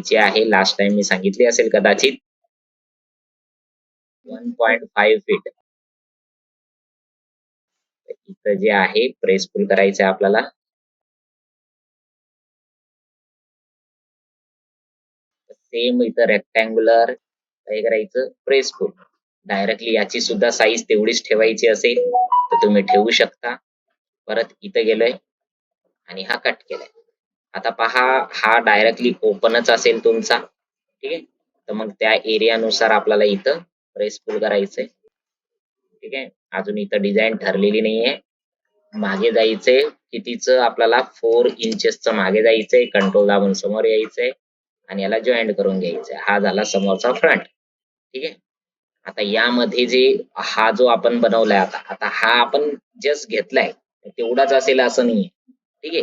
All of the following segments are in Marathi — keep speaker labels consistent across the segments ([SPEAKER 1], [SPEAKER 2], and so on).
[SPEAKER 1] जी आहे लास्ट टाइम मी सांगितली असेल कदाचित वन पॉइंट फाईव्ह फीट इथं जे आहे प्रेस पुल करायचं आहे आपल्याला. सेम इथं रेक्टँग्युलर काय करायचं? प्रेस पुल डायरेक्टली याची सुद्धा साईज तेवढीच ठेवायची असेल तर तुम्ही ठेवू शकता. परत इथं गेलोय आणि हा कट केलाय. आता पहा हा डायरेक्टली ओपनच असेल तुमचा. ठीक आहे? तर मग त्या एरियानुसार आपल्याला इथं प्रेस फुल करायचंय. ठीक आहे? अजून इथं डिझाईन ठरलेली नाहीये. मागे जायचंय कितीच आपल्याला फोर इंचेसच मागे जायचंय कंट्रोल दाबून समोर यायचंय आणि याला जॉईंट करून घ्यायचंय. हा झाला समोरचा फ्रंट ठीक आहे? आता यामध्ये जे हा जो आपण बनवलाय आता आता हा आपण जस्ट घेतलाय तेवढाच असेल असं नाहीये. ठीक आहे?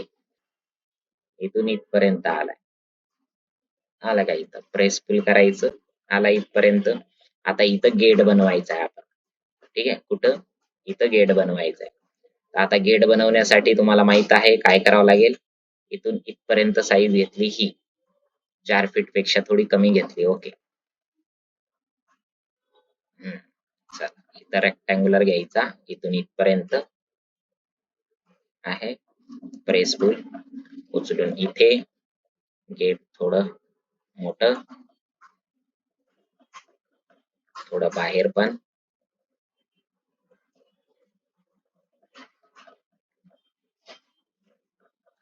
[SPEAKER 1] इथून इथपर्यंत आलाय. आला का इथं? प्रेस फुल करायचं. आला इथपर्यंत. आता इथं गेट बनवायचं आहे आपण. ठीक आहे? कुठं? इथं गेट बनवायचं आहे. आता गेट बनवण्यासाठी तुम्हाला माहीत आहे काय करावं लागेल? इथून इथपर्यंत साईज घेतली ही. चार फीटपेक्षा थोडी कमी घेतली. ओके इथं रेक्टँग्युलर घ्यायचा. इथून इथपर्यंत आहे. प्रेस फुल उचलून इथे गेट थोडं मोठ थोडं बाहेर पण.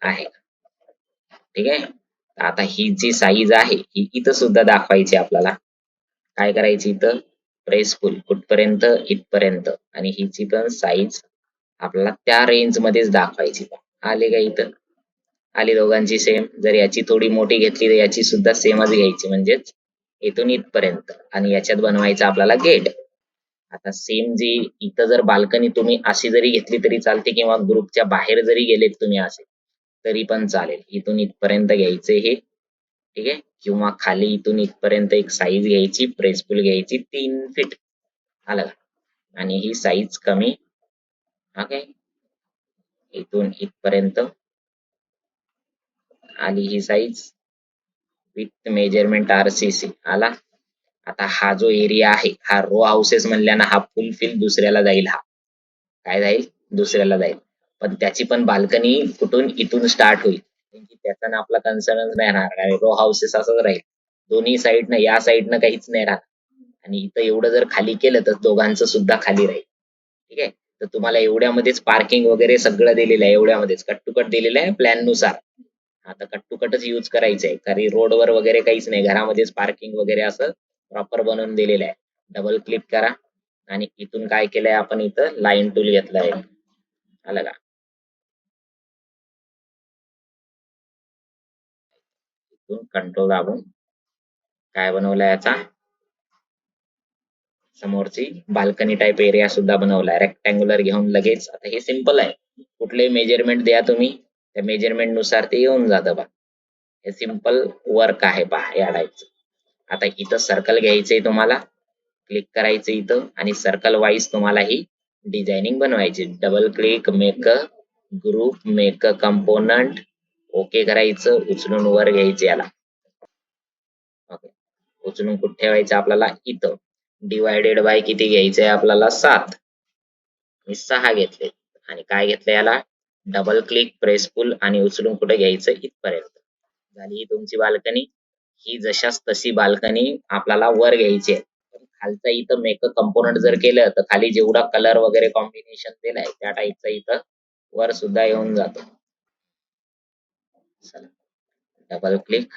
[SPEAKER 1] आहे. ठीक आहे? आता ही जी साईज आहे ही इथं सुद्धा दाखवायची आपल्याला. काय करायची इथं? प्रेस फुल कुठपर्यंत? इथपर्यंत. आणि हिची पण साईज आपल्याला त्या रेंज मध्येच दाखवायची आले का इथं? आली दोघांची सेम जर याची थोडी मोठी घेतली तर याची सुद्धा सेमच घ्यायची. म्हणजेच इथून इथपर्यंत. आणि याच्यात बनवायचं आपल्याला गेट आता सेम जी इथं जर बाल्कनी तुम्ही अशी जरी घेतली तरी चालते किंवा ग्रुपच्या बाहेर जरी गेलेत तुम्ही असे तरी पण चालेल. इथून इथपर्यंत घ्यायचे हे. ठीक आहे? किंवा खाली इथून इथपर्यंत एक साईज घ्यायची प्रेसफुल घ्यायची तीन फीट आलं आणि ही साईज कमी. ओके इथून इथपर्यंत आली ही साईज विथ मेजरमेंट आरसीसी आला. आता हा जो एरिया आहे हा रो हाऊसेस म्हणल्यानं हा फुल फिल दुसऱ्याला जाईल हा. काय जाईल? दुसऱ्याला जाईल. पण त्याची पण बाल्कनी कुठून? इथून स्टार्ट होईल. त्याचा ना आपला कन्सर्नच नाही राहणार. रो हाऊसेस असंच राहील. दोन्ही साईडनं या साईडनं काहीच नाही राहणार. आणि इथं एवढं जर खाली केलं तर दोघांचं सुद्धा खाली राहील. ठीक आहे? तर तुम्हाला एवढ्यामध्येच पार्किंग वगैरे सगळं दिलेलं आहे. एवढ्यामध्येच. कट टू कट दिलेलं आहे प्लॅननुसार. आता कट टू कटच यूज करायचंय. कारण रोडवर वगैरे काहीच नाही. घरामध्येच पार्किंग वगैरे असं प्रॉपर बनवून दिलेलं आहे. डबल क्लिक करा. आणि इथून काय केलंय आपण इथं? लाईन टूल घेतलंय आलं का? इथून कंट्रोल दाबून काय बनवलाय याचा? समोरची बाल्कनी टाइप एरिया सुद्धा बनवलाय. रेक्टँग्युलर घेऊन लगेच. आता हे सिंपल आहे. कुठले मेजरमेंट द्या तुम्ही. त्या मेजरमेंटनुसार ते येऊन जातं बा हे सिंपल वर्क आहे पहा या टाईपचं आता इथं सर्कल घ्यायचंय तुम्हाला. क्लिक करायचं इथं आणि सर्कल वाईज तुम्हाला ही डिझायनिंग बनवायची. Double click make group make component okay करायचं. उचलून वर घ्यायचं याला. ओके उचलून कुठे ठेवायचं आपल्याला? इथं. डिवायडेड बाय किती घ्यायचंय आपल्याला? सात. मी सहा घेतले आणि काय घेतलं याला? डबल क्लिक प्रेस पुल आणि उचलून कुठे घ्यायचं इथपर्यंत. झाली ही तुमची बाल्कनी. ही जशाच तशी बाल्कनी आपल्याला वर घ्यायची आहे. खालचा इथं मेकअप कंपोनंट जर केलं तर खाली जेवढा कलर वगैरे कॉम्बिनेशन दिलाय त्या टाईपचा इथं वर सुद्धा येऊन जातो. डबल क्लिक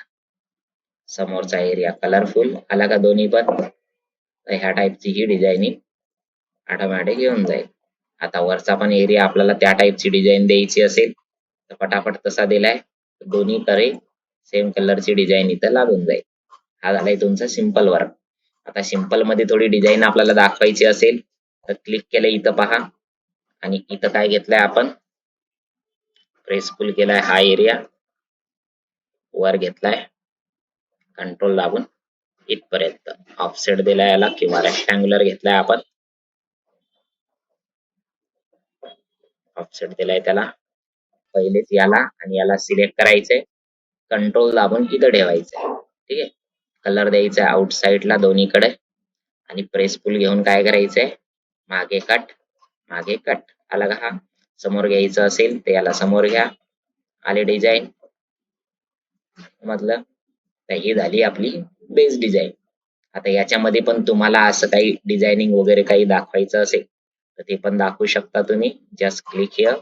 [SPEAKER 1] समोरचा एरिया कलरफुल आला का दोन्ही पण? ह्या टाईपची ही डिझायनिंग ऑटोमॅटिक येऊन जाईल. आता वरचा पण एरिया आपल्याला त्या टाईपची डिझाईन द्यायची असेल तर पटापट तसा दिलाय. दोन्ही तरी सेम कलरची डिझाईन इथं लागून जाईल. हा झालाय तुमचा सिंपल वर्क आता सिंपलमध्ये थोडी डिझाईन आपल्याला दाखवायची असेल तर क्लिक केलं इथं पहा. आणि इथं काय घेतलंय आपण? प्रेसफुल केलाय हा एरिया वर घेतलाय. कंट्रोल दाबून. इथपर्यंत. ऑफसेट दिलाय याला किंवा रेक्टँग्युलर घेतलाय आपण. ऑफसेट दिलाय त्याला. पहिलेच याला आणि याला सिलेक्ट करायचंय. कंट्रोल दाबून इथं ठेवायचंय. ठीक आहे? कलर द्यायचा आहे आउटसाइडला दोन्हीकडे. आणि प्रेस पुल घेऊन काय करायचंय? मागे कट मागे कट आला का हा? समोर घ्यायचं असेल तर याला समोर घ्या. आले डिझाईन म्हटलं तर ही झाली आपली बेस डिझाईन आता याच्यामध्ये पण तुम्हाला असं काही डिझायनिंग वगैरे काही दाखवायचं असेल तर ते पण दाखवू शकता तुम्ही. Just click here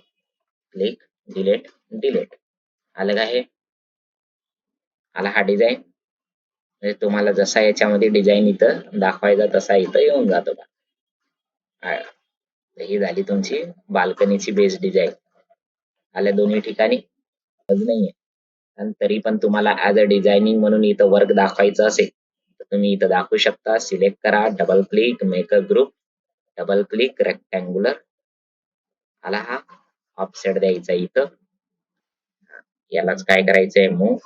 [SPEAKER 1] click delete delete आलं का हे? आला हा डिझाईन म्हणजे तुम्हाला जसा याच्यामध्ये डिझाईन इथं दाखवायचा तसा इथं येऊन जातो ही झाली तुमची बाल्कनीची बेस डिझाईन आल्या दोन्ही ठिकाणी? नाहीये. आणि तरी पण तुम्हाला ऍज अ डिझायनिंग म्हणून इथं वर्क दाखवायचं असेल तर तुम्ही इथं दाखवू शकता. सिलेक्ट करा double click make a group double click rectangular आला हा. ऑफसेट द्यायचा इथं. यालाच काय करायचंय? मूव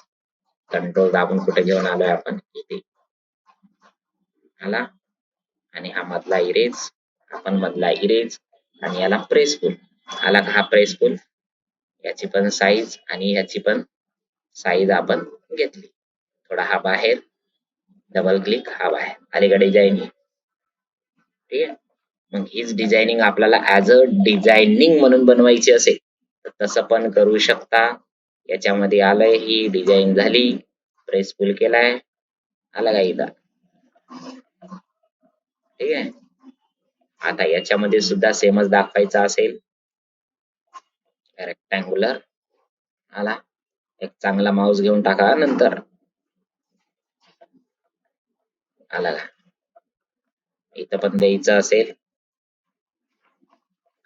[SPEAKER 1] कंट्रोल दाबून कुठे घेऊन आलोय आपण? इथे. आला. आणि हा मधला इरेज आपण मधला इरेज आणि याला प्रेसफुल आला का हा प्रेसफुल याची पण साईज आणि याची पण साईज आपण घेतली. थोडा हा बाहेर. डबल क्लिक हा बाहेर. अलीकडे जाईन ठीक आहे हीच डिझायनिंग आपल्याला ऍज अ डिझायनिंग म्हणून बनवायची असेल तर तसं पण करू शकता. याच्यामध्ये आलंय ही डिझाईन झाली. प्रेस फुल केलाय. आला का इथं? ठीक आहे. आता याच्यामध्ये सुद्धा सेमच दाखवायचा असेल. रेक्टँग्युलर आला. एक चांगला माऊस घेऊन टाका नंतर. आला का? इथं पण द्यायचं असेल.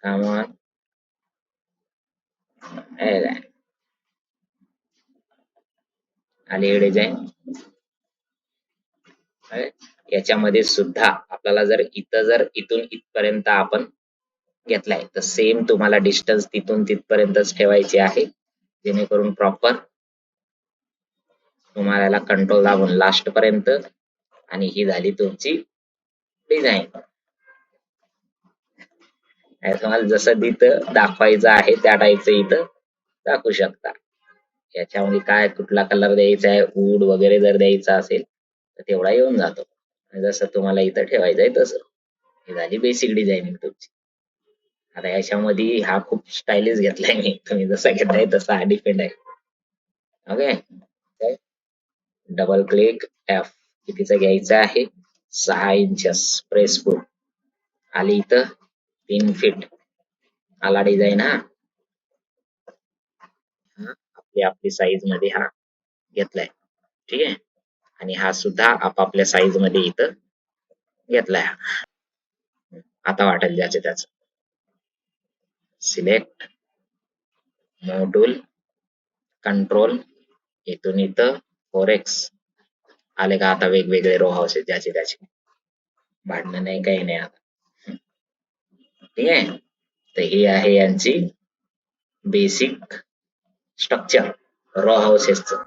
[SPEAKER 1] कामॉन अलीकडे डिझाईन याच्यामध्ये सुद्धा आपल्याला जर इथं जर इथून इथपर्यंत आपण घेतलाय तर सेम तुम्हाला डिस्टन्स तिथून तिथपर्यंतच ठेवायची आहे जेणेकरून प्रॉपर तुम्हाला कंट्रोल दाबून लास्ट पर्यंत आणि ही झाली तुमची डिझाईन तुम्हाला जसं तिथं दाखवायचं आहे त्या टाईपचं इथं दाखवू शकता. याच्यामध्ये काय कुठला कलर द्यायचा आहे वूड वगैरे जर द्यायचा असेल तर तेवढा येऊन जातो. जसं तुम्हाला इथं ठेवायचं आहे तसं. ही झाली बेसिक डिझायनिंग तुमची. आता याच्यामध्ये हा खूप स्टायलिश घेतलाय मी. तुम्ही जसा घेताय तसा हा डिपेंड आहे. ओके डबल क्लिक एफ कितीचा घ्यायचा आहे? सहा इंचस प्रेस फुट आली इथं. तीन फिट आला डिझाईन हा. आपली आपली साईजमध्ये हा घेतलाय. ठीक आहे? आणि हा सुद्धा आपापल्या साईजमध्ये इथं घेतलाय आता वाटेल ज्याचे त्याच. सिलेक्ट मॉड्यूल कंट्रोल इथून इथं फोर एक्स आले का आता वेगवेगळे रो हाऊस आहेत ज्याचे त्याचे. भांडणं नाही काही नाही आता. ठीक आहे? तर ही आहे यांची बेसिक स्ट्रक्चर रॉ हाऊसेसचं